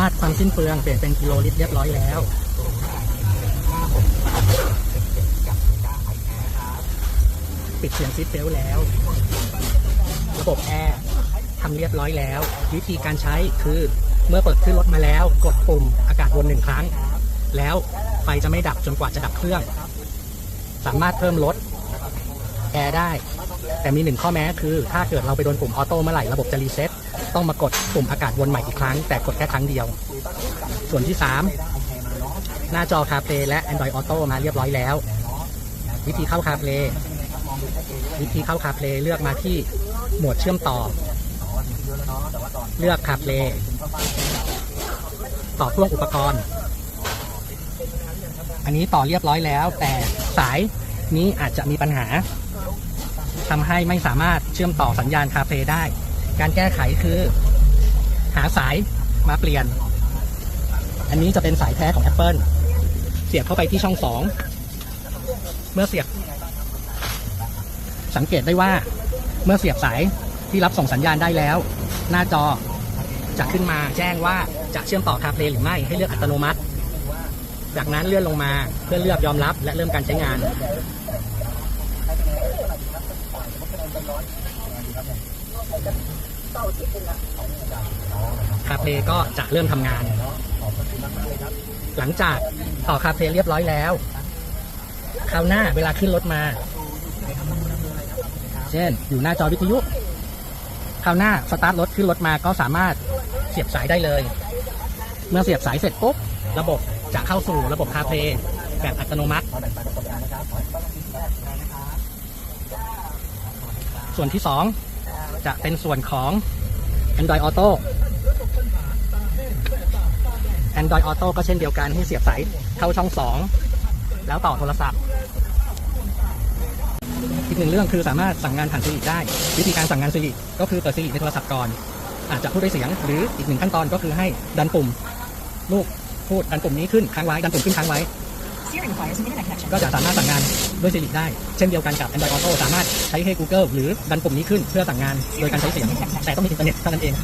มาตรความสิ้นเปลืองเปลี่ยนเป็นกิโลลิตรเรียบร้อยแล้วปิดเสียงซิปเบลแล้ว ระบบแอร์ทำเรียบร้อยแล้ว วิธีการใช้คือเมื่อเปิดขึ้นรถมาแล้ว กดปุ่มอากาศวนหนึ่งครั้ง แล้วไฟจะไม่ดับจนกว่าจะดับเครื่อง สามารถเพิ่มลด แอร์ได้ แต่มีหนึ่งข้อแม้คือ ถ้าเกิดเราไปโดนปุ่มออโต้เมื่อไหร่ระบบจะรีเซ็ตต้องมากดปุ่มอากาศวนใหม่อีกครั้ง แต่กดแค่ครั้งเดียว ส่วนที่ 3 หน้าจอ CarPlay และ Android Auto มาเรียบร้อยแล้ว วิธีเข้า CarPlay วิธีเข้า CarPlay เลือกมาที่หมวดเชื่อมต่อ เลือก CarPlay ต่อพ่วงอุปกรณ์ อันนี้ต่อเรียบร้อยแล้ว แต่สายนี้อาจจะมีปัญหา ทำให้ไม่สามารถเชื่อมต่อสัญญาณ CarPlay ได้ การแก้ไขคือ หาสายมาเปลี่ยน อันนี้จะเป็นสายแท้ของ Apple เสียบเข้าไปที่ช่อง2เมื่อเสียบ สังเกตได้ว่าเมื่อเสียบสายที่รับส่งสัญญาณได้แล้ว หน้าจอจะขึ้นมาแจ้งว่าจะเชื่อมต่อ CarPlay หรือไม่ให้เลือกอัตโนมัติ จากนั้นเลื่อนลงมาเพื่อเลือกยอมรับและเริ่มการใช้งาน CarPlay ก็จะเริ่มทำงานหลังจากต่อ CarPlay เรียบร้อยแล้ว คราวหน้าเวลาขึ้นรถมา เช่น อยู่หน้าจอวิทยุ คราวหน้าสตาร์ทรถขึ้นรถมาก็สามารถเสียบสายได้เลย เมื่อเสียบสายเสร็จปุ๊บ ระบบจะเข้าสู่ระบบ CarPlay แบบอัตโนมัติ ส่วนที่ 2 จะเป็นส่วนของ Android Auto Android Auto ก็เช่นเดียวกันให้เสียบสายเข้าช่อง 2 แล้วต่อโทรศัพท์ อีกหนึ่งเรื่องคือสามารถสั่งงานผ่านซิริได้ วิธีการสั่งงานซิริก็คือเปิดซิริในโทรศัพท์ก่อน อาจจะพูดด้วยเสียง หรืออีกหนึ่งขั้นตอนก็คือให้ดันปุ่ม ลูกพูดดันปุ่มนี้ขึ้นค้างไว้ดันปุ่มขึ้นค้างไว้ ก็จะสามารถสั่งงานด้วย Siri ได้ เช่นเดียวกันกับ Android Auto สามารถใช้ให้ Google หรือดันปุ่มนี้ขึ้นเพื่อสั่งงานโดยการใช้เสียง แต่ต้องมีอินเทอร์เน็ตเท่านั้นเอง